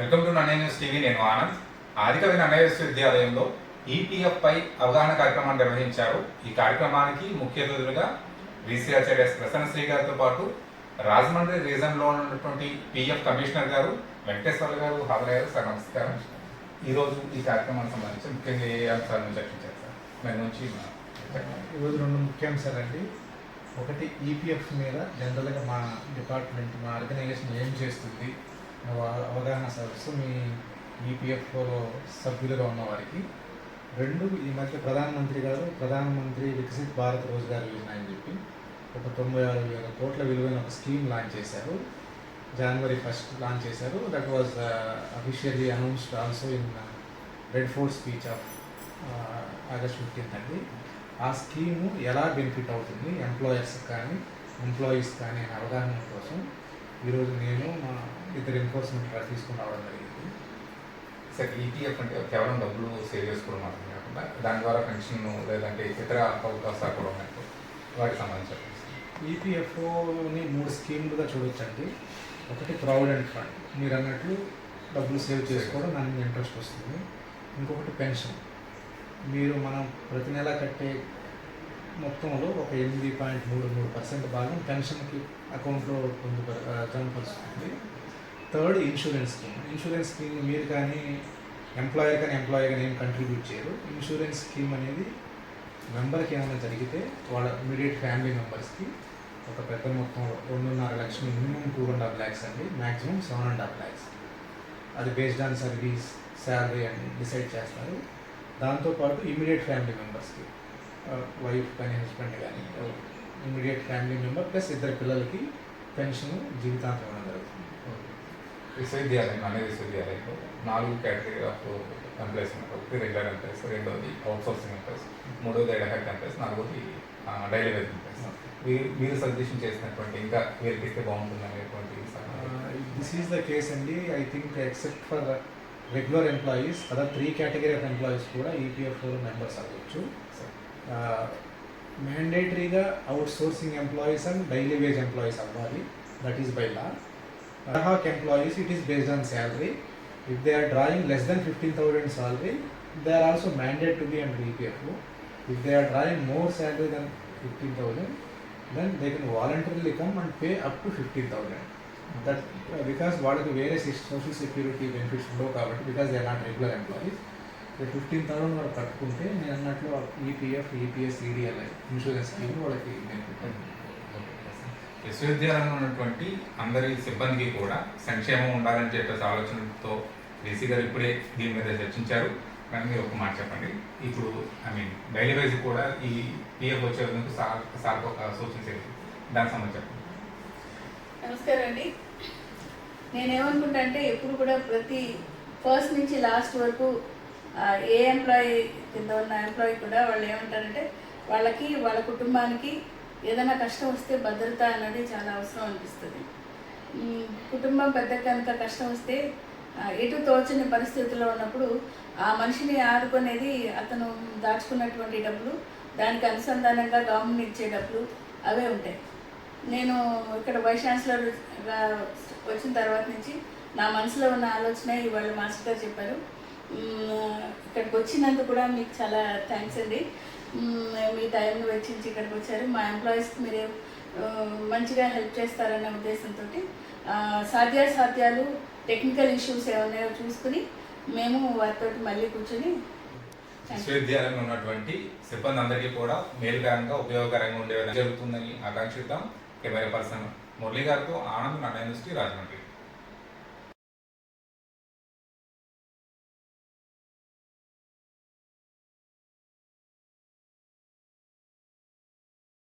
Welcome to Nannaya TV నేను ఆనంద్. ఆదికవి నన్నయ్య విశ్వవిద్యాలయంలో EPF పై అవగాహన కార్యక్రమాన్ని నిర్వహించారు. ఈ కార్యక్రమానికి ముఖ్య అతిథులుగా వీసీ ఆచార్య ప్రసన్నశ్రీ గారితో పాటు రాజమండ్రి రీజన్లో ఉన్నటువంటి పిఎఫ్ కమిషనర్ గారు వెంకటేశ్వర గారు హాజరయ్యారు. సార్ నమస్కారం. ఈరోజు ఈ కార్యక్రమానికి సంబంధించి ముఖ్యంగా ఏ అంశాలను చర్చించారు సార్? మరి నుంచి ఈరోజు రెండు ముఖ్యాంశాలండి ఒకటి ఈపీఎఫ్ మీద జనరల్గా మా డిపార్ట్మెంట్ మా ఆర్గనైజేషన్ ఏం చేస్తుంది? అవగాహన సదస్సు మీ ఈపీఎఫ్ఓలో సభ్యులుగా ఉన్న వారికి రెండు ఈ మధ్య ప్రధానమంత్రి గారు ప్రధానమంత్రి వికసిత్ భారత్ రోజ్గార్ యోజన అని చెప్పి ఒక తొంభై ఆరు వేల కోట్ల విలువైన ఒక స్కీమ్ లాంచ్ చేశారు. జనవరి ఫస్ట్ లాంచ్ చేశారు. That was officially announced also in Red Fort speech of August fifteenth అండి. ఆ స్కీము ఎలా బెనిఫిట్ అవుతుంది? ఎంప్లాయర్స్ కానీ ఎంప్లాయీస్ కానీ అవగాహన కోసం ఈరోజు నేను ఇద్దరు ఎన్ఫోర్స్మెంట్ తీసుకుని రావడం జరిగింది సార్ ఈపీఎఫ్ అంటే కేవలం డబ్బులు సేవ్ చేసుకోవడం మాత్రమే కాకుండా దాని ద్వారా పెన్షన్ లేదంటే ఇతర అవకాశాలు కూడా ఉన్నాయి. వాటికి సంబంధించి ఈపీఎఫ్ఓని మూడు స్కీములుగా చూడొచ్చండి. ఒకటి ప్రావిడెంట్ ఫండ్. మీరు అన్నట్లు డబ్బులు సేవ్ చేసుకోవడం దాని మీద ఇంట్రెస్ట్ వస్తుంది. ఇంకొకటి పెన్షన్. మీరు మనం ప్రతి నెల కట్టే మొత్తంలో ఒక ఎనిమిది పాయింట్ మూడు మూడు పర్సెంట్ భాగం పెన్షన్కి అకౌంట్లో పొందు జమపరుస్తుంది third insurance scheme. Insurance scheme మీరు కానీ ఎంప్లాయర్ కానీ ఎంప్లాయర్ కానీ ఏం కంట్రిబ్యూట్ చేయరు. ఇన్సూరెన్స్ స్కీమ్ అనేది మెంబర్కి ఏమైనా జరిగితే వాళ్ళ ఇమీడియట్ ఫ్యామిలీ మెంబర్స్కి ఒక పెద్ద మొత్తం రెండున్నర లక్షలు minimum two and half lakhs అండి. Maximum seven and half lakhs. అది బేస్డ్ ఆన్ సర్వీస్ శాలరీ అని డిసైడ్ చేస్తారు. దాంతోపాటు ఇమీడియట్ ఫ్యామిలీ మెంబర్స్కి వైఫ్ కానీ హస్బెండ్ కానీ ఇమీడియట్ ఫ్యామిలీ మెంబర్ ప్లస్ ఇద్దరు పిల్లలకి పెన్షన్ జీవితాంతం ఇవ్వడం జరుగుతుంది. విశ్వవిద్యాలయం అనే విశ్వవిద్యాలయంలో నాలుగు కేటగిరీ ఆఫ్ ఎంప్లాయీస్ ఉన్నారు ఒకటి రెగ్యులర్ ఎంప్లాయీస్ రెండోది అవుట్ సోర్సింగ్ ఎంప్లాయీస్ మూడోది ఎడహెక్ ఎంప్లాయీస్ నాలుగోది డైలీ వేజ్ ఎంప్లాయీస్ మీరు మీరు సజెషన్ చేసినటువంటి ఇంకా వీరికి ఇస్తే బాగుంటుంది అనేటువంటి దిస్ ఈస్ ద కేస్ అండి. I think except for regular employees other three category of employees కూడా E ఈపీఎఫ్ మెంబర్స్ అవ్వచ్చు. మ్యాండేటరీగా outsourcing employees and daily wage employees అవ్వాలి. That is by law ad hoc employees it is based on salary if they are drawing less than fifteen thousand salary they are also mandate to be and EPF if they are drawing more salary than fifteen thousand then they can voluntarily come and pay up to fifteen thousand that because వాళ్ళకి వేరే social security benefits ఉండవు కాబట్టి because they not regular employees fifteen thousand వాళ్ళు కట్టుకుంటే నేను అన్నట్లు EPF EPS EDLI insurance scheme వాళ్ళకి benefit విశ్వవిద్యాలయంలో ఉన్నటువంటి అందరి సిబ్బందికి కూడా సంక్షేమం ఉండాలని చెప్పేసి ఆలోచనతో వీసీ గారు ఇప్పుడే దీని మీద చర్చించారు. కానీ మీరు ఒక మాట చెప్పండి. ఇప్పుడు ఐ మీన్ డైలీ వైజ్ కూడా ఈ పిఎఫ్ వచ్చేందుకు సార్ సార్ ఒక సూచన చేసి దానికి సంబంధించి చెప్పండి. నమస్కారం అండి. నేనేమనుకుంటా అంటే ఎప్పుడు కూడా ప్రతి ఫస్ట్ నుంచి లాస్ట్ వరకు ఏ ఎంప్లాయీ కింద ఉన్న ఎంప్లాయీ కూడా వాళ్ళు ఏమంటారంటే వాళ్ళకి వాళ్ళ కుటుంబానికి ఏదైనా కష్టం వస్తే భద్రత అనేది చాలా అవసరం అనిపిస్తుంది. కుటుంబం పెద్ద కనుక కష్టం వస్తే ఎటు తోచని పరిస్థితుల్లో ఉన్నప్పుడు ఆ మనిషిని ఆదుకునేది అతను దాచుకున్నటువంటి డబ్బులు దానికి అనుసంధానంగా గవర్నమెంట్ ఇచ్చే డబ్బులు అవే ఉంటాయి. నేను ఇక్కడ వైస్ ఛాన్సలర్గా వచ్చిన తర్వాత నుంచి నా మనసులో ఉన్న ఆలోచన ఇవాళ మాస్టర్ గారు చెప్పారు. ఇక్కడికి వచ్చినందుకు కూడా మీకు చాలా థ్యాంక్స్ అండి. మీ టైంని వెచ్చించి ఇక్కడికి వచ్చారు. మా ఎంప్లాయీస్కి మీరు మంచిగా హెల్ప్ చేస్తారన్న ఉద్దేశంతో సాధ్యాసాధ్యాలు టెక్నికల్ ఇష్యూస్ ఏమన్నాయో చూసుకుని మేము వారితో మళ్ళీ కూర్చొని విశ్వవిద్యాలయంలో ఉన్నటువంటి సిబ్బంది అందరికీ కూడా మేలుకరంగా ఉపయోగకరంగా ఉండే జరుగుతుందని ఆకాంక్షిద్దాం. కెమెరా పర్సన్ మురళి గారితో ఆనంద్ నన్న యూనివర్సిటీ రాజమండ్రి.